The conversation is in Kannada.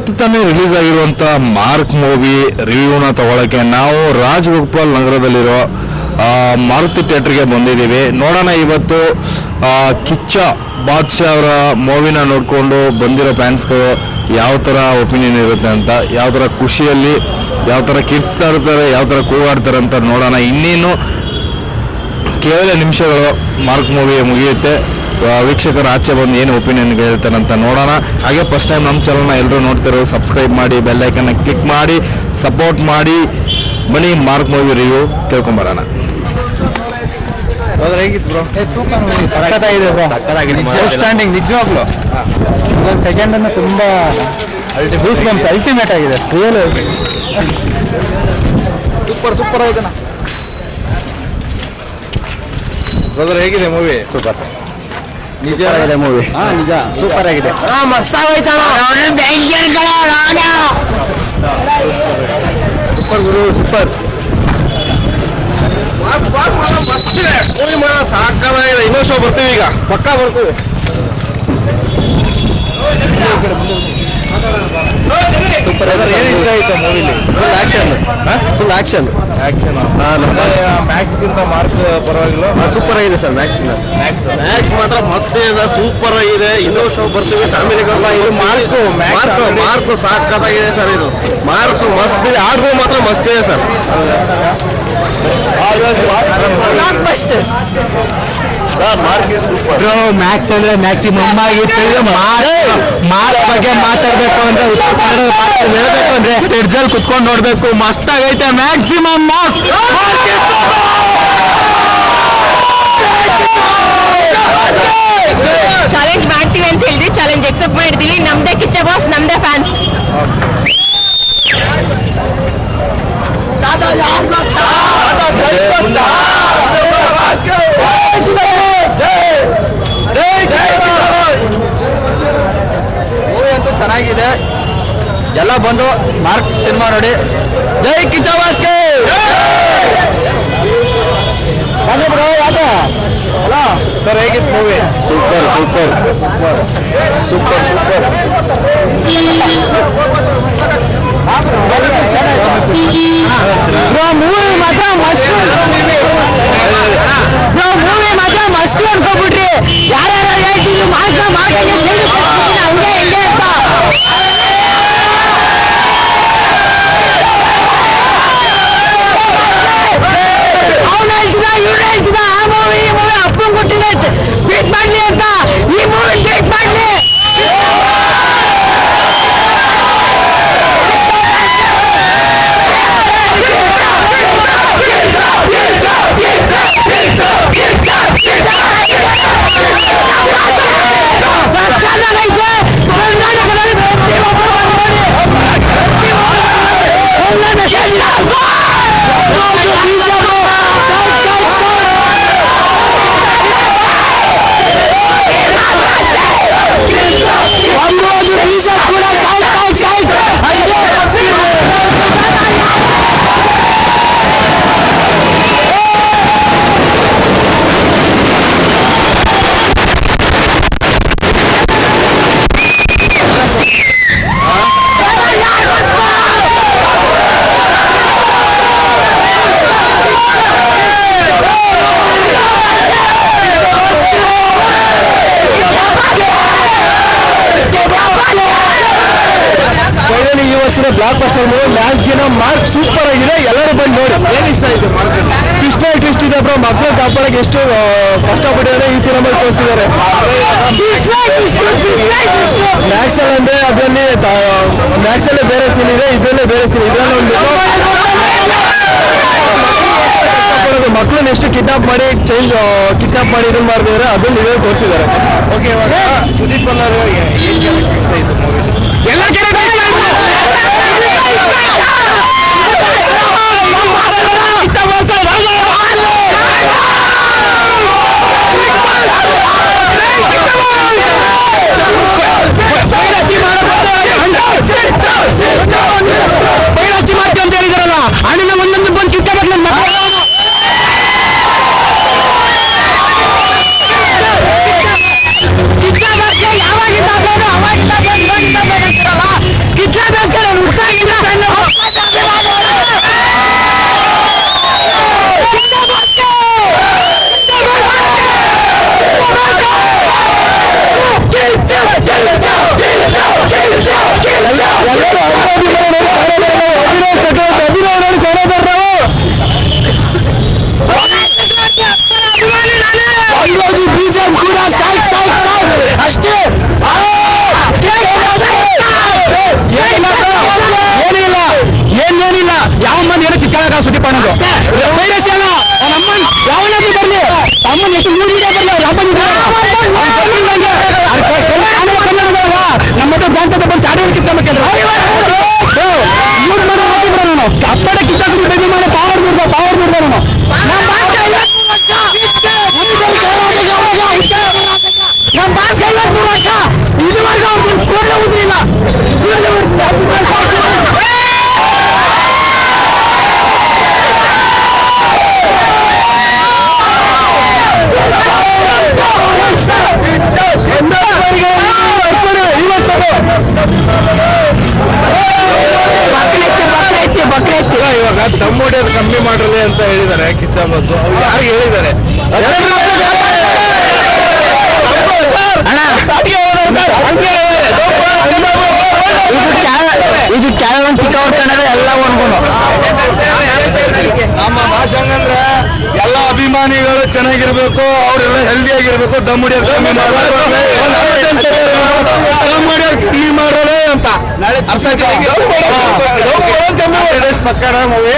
ಇವತ್ತು ತಾನೇ ರಿಲೀಸ್ ಆಗಿರುವಂಥ ಮಾರ್ಕ್ ಮೂವಿ ರಿವ್ಯೂನ ತಗೊಳಕ್ಕೆ ನಾವು ರಾಜಗೋಪಾಲ್ ನಗರದಲ್ಲಿರೋ ಮಾರುತಿ ಥಿಯೇಟ್ರಿಗೆ ಬಂದಿದ್ದೀವಿ. ನೋಡೋಣ ಇವತ್ತು ಕಿಚ್ಚ ಬಾದ್ಶಾ ಅವರ ಮೂವಿನ ನೋಡಿಕೊಂಡು ಬಂದಿರೋ ಫ್ಯಾನ್ಸ್ಗಳು ಯಾವ ಥರ ಒಪಿನಿಯನ್ ಇರುತ್ತೆ ಅಂತ, ಯಾವ ಥರ ಖುಷಿಯಲ್ಲಿ, ಯಾವ ಥರ ಕಿರ್ಚ್ತಾ ಇರ್ತಾರೆ, ಯಾವ ಥರ ಕೂಗಾಡ್ತಾರೆ ಅಂತ ನೋಡೋಣ. ಇನ್ನೇನು ಕೇವಲ ನಿಮಿಷಗಳು ಮಾರ್ಕ್ ಮೂವಿ ಮುಗಿಯುತ್ತೆ. ವೀಕ್ಷಕರು ಆಚೆ ಬಂದು ಏನು ಒಪಿನಿಯನ್ ಹೇಳ್ತಾರೆ ಅಂತ ನೋಡೋಣ. ಹಾಗೆ ಫಸ್ಟ್ ಟೈಮ್ ನಮ್ಮ ಚಾನಲ್ನ ಎಲ್ಲರೂ ನೋಡ್ತಿರೋ ಸಬ್ಸ್ಕ್ರೈಬ್ ಮಾಡಿ ಬೆಲ್ಲೈಕನ್ನ ಕ್ಲಿಕ್ ಮಾಡಿ ಸಪೋರ್ಟ್ ಮಾಡಿ. ಬನ್ನಿ ಮಾರ್ಕ್ ಮೂವಿ ರಿವ್ಯೂ ಕೇಳ್ಕೊಂಬರೋಣ. ಸ್ಟ್ಯಾಂಡಿಂಗ್ ನಿಜವಾಗ್ಲು. ಇದೊಂದು ಸೆಕೆಂಡ್ ಅನ್ನು ತುಂಬಾ ಗೂಸ್ ಬಂಪ್ಸ್ ಅಲ್ಟಿಮೇಟ್ ಆಗಿದೆ. ರಿಯಲ್ ಸೂಪರ್ ಸೂಪರ್ ಆಗಿದೆ ಬ್ರದರ್ ಹೇಗಿದೆ ಮೂವಿ? ಸೂಪರ್ ನಿಜ. ಆಗಿದೆ ಮೂವಿ ಹಾ ನಿಜ. ಸೂಪರ್ ಆಗಿದೆ ಸೂಪರ್ ಗುರು ಸೂಪರ್. ಮೂವಿ ಮಾಡ ಸಾಕಾಗಿದೆ. ಇನ್ನೊಂದು ಶೋ ಬರ್ತೀವಿ ಈಗ. ಪಕ್ಕ ಬರ್ತೀವಿ. ಸೂಪರ್ ಏನಿಷ್ಟ ಮೂವಿಲಿ full action full action action ಮ್ಯಾಕ್ಸ್ಗಿಂತ Mark ಪರವಾಗಿಲ್ಲ. ಸೂಪರ್ ಆಗಿದೆ ಸರ್ ಮ್ಯಾಕ್ಸ್ಗಿಂತ ಮ್ಯಾಕ್ಸ್ ಮ್ಯಾಕ್ಸ್ ಮಾತ್ರ ಮಸ್ತ್ ಇದೆ ಸೂಪರ್ ಆಗಿದೆ. ಇನ್ನೊಂದು ಶೋ ಬರ್ತೀವಿ ಫ್ಯಾಮಿಲಿಗೆಲ್ಲ ಇದು ಮಾರ್ಕ್ ಮಾರ್ಕ್ ಮಾರ್ಕ್ ಸಾಕಾಗಿದೆ ಸರ್ ಇದು. ಮಾರ್ಕ್ಸ್ ಮಸ್ತ್ ಇದೆ ಆಡ್ಗಳು ಮಾತ್ರ ಮಸ್ತ್ ಇದೆ ಸರ್. ಬ್ರೋ ಮ್ಯಾಕ್ಸ್ ಅಂದ್ರೆ ಮ್ಯಾಕ್ಸಿಮಮ್ ಆಗಿತ್ತು ಮಾರ್ ಬಗ್ಗೆ ಮಾತಾಡ್ಬೇಕು ಅಂದ್ರೆ ಉತ್ತರ ಕನ್ನಡ ಹೇಳ್ಬೇಕು ಅಂದ್ರೆ ಫ್ರಿಡ್ಜಲ್ಲಿ ಕುತ್ಕೊಂಡು ನೋಡ್ಬೇಕು. ಮಸ್ತ್ ಆಗೈತೆ ಮ್ಯಾಕ್ಸಿಮಮ್ ಮಾಸ್ ಚಾಲೆಂಜ್ ಮಾಡ್ತೀವಿ ಅಂತ ಹೇಳಿದ್ವಿ. ಚಾಲೆಂಜ್ ಎಕ್ಸೆಪ್ಟ್ ಮಾಡಿದೀವಿ. ನಮ್ದೇ ಕಿಚ್ಚ ಬಾಸ್ ನಮ್ದೇ ಫ್ಯಾನ್ಸ್ ಚೆನ್ನಾಗಿದೆ. ಎಲ್ಲ ಬಂದು ಮಾರ್ಕ್ ಸಿನಿಮಾ ನೋಡಿ. ಜೈ ಕಿಚ್ಚ ಬಾಸ್ಗೆ! ಸರ್ ಹೇಗಿತ್ತು movie super super. Super super. Movie ಮಾತ್ರ ಮಸ್ತ್ ಮೂವಿ ಮಾತ್ರ ಮಸ್ತ್ ಅನ್ಕೋಬಿಟ್ರಿ. ಯಾರ್ಯಾರು ಹೇಳ್ತೀವಿ ಮಾತ್ರ ಮಾರ್ಗಕ್ಕೆ ಹಂಗೆ ಹಿಂಗೆ ಅಂತ ಅವ್ನು ಹೇಳ್ತಿದ ಇವ್ನು ಹೇಳ್ತಿದ ಆ ಮೂವಿ ಈ ಮೂವಿ ಅಪ್ಪನ್ ಕೊಟ್ಟಿದೆ ಬೀಟ್ ಮಾಡ್ಲಿ ಅಂತ ಈ ಮೂವಿ ಬೀಟ್ ಮಾಡ್ಲಿ ಸಕ್ಕತ್ತಾಗೈತೆ ಕರ್ನಾಟಕದಲ್ಲಿ ಪ್ರತಿಯೊಬ್ಬರು ಬಂದು ನೋಡಿ ಒಳ್ಳೆ ಮೆಸೇಜ್ ಒಂದು ಒಂದು ಬೀಜ ಕೂಡ ಸೈಡ್ ಸೈಡ್ ಸೈಡ್ ಫೈನಲಿ ಈ ವರ್ಷದ blockbuster movie Mark super ಆಗಿದೆ ಎಲ್ಲರೂ ಬಂದು ನೋಡಿ. ಏನು ಇಷ್ಟ ಟ್ವಿಸ್ಟ್ ಇದೆ ಬ್ರೋ ಮಕ್ಕಳು ಕಾಪಾಡಕ್ಕೆ ಎಷ್ಟು ಕಷ್ಟಪಟ್ಟಿದ್ದಾರೆ ಈ ಫಿಲಮ್ ಅಲ್ಲಿ ತೋರಿಸಿದ್ದಾರೆ. ಮ್ಯಾಕ್ಸ್ ಅಲ್ಲಿ ಅಂದ್ರೆ ಅದರಲ್ಲಿ ಮ್ಯಾಕ್ಸ್ ಅಲ್ಲೇ ಬೇರೆ ಸೀನ್ ಇದೆ ಇದರಲ್ಲೇ ಬೇರೆ ಸೀನ್ ಇದರಲ್ಲಿ ಒಂದು ಮಕ್ಕಳನ್ನ ಎಷ್ಟು ಕಿಡ್ನಾಪ್ ಮಾಡಿ ಚೇಂಜ್ ಕಿಡ್ನಾಪ್ ಮಾಡಿ ಇದನ್ನ ಮಾಡಿದ್ರೆ ಅದನ್ನ ಇದರಲ್ಲಿ ತೋರಿಸಿದ್ದಾರೆ. ಓಕೆ ಇವಾಗ ಸುದೀಪ್ ಇಷ್ಟ ಎಲ್ಲ ಅಪ್ಪಡೆ ಕಿತ್ತಾಕ್ರಿ ಬೇಬಿ ಮಾಡಿ ಪಾವರ್ ಬಿಡ್ಬಾರ ಪಾವರ್ ಬಿಡ್ಬಾರ ನಾವು ಇವಾಗ ದಮ್ ಹೊಡಿಯೋದು ಕಮ್ಮಿ ಮಾಡಿರಲಿ ಅಂತ ಹೇಳಿದ್ದಾರೆ ಕಿಚ್ಚ ಅವ್ರು ಯಾರಿಗೆ ಹೇಳಿದ್ದಾರೆ? ಇದು ಕ್ಯಾರವನ್ ಚಿಕ್ಕವ್ರ ಕನ್ನಡ ಎಲ್ಲ ಒಂದ್ಕೊಂಡು. ನಮ್ಮ ಭಾಷಂಗಂದ್ರೆ ಎಲ್ಲ ಅಭಿಮಾನಿಗಳು ಚೆನ್ನಾಗಿರ್ಬೇಕು ಅವರೆಲ್ಲ ಹೆಲ್ದಿ ಆಗಿರ್ಬೇಕು ದಮ್ ಹೊಡಿಯೋದು ಕಮ್ಮಿ ಮಾಡಬೇಕು. ದಮ್ ಹೊಡಿಯೋದು ಕಮ್ಮಿ ಮಾಡೋದು ಅಂತ ಅರ್ಥ ಆಯ್ತಾ? ಕಮ್ಮಿ ಮಾಡಿ. movie.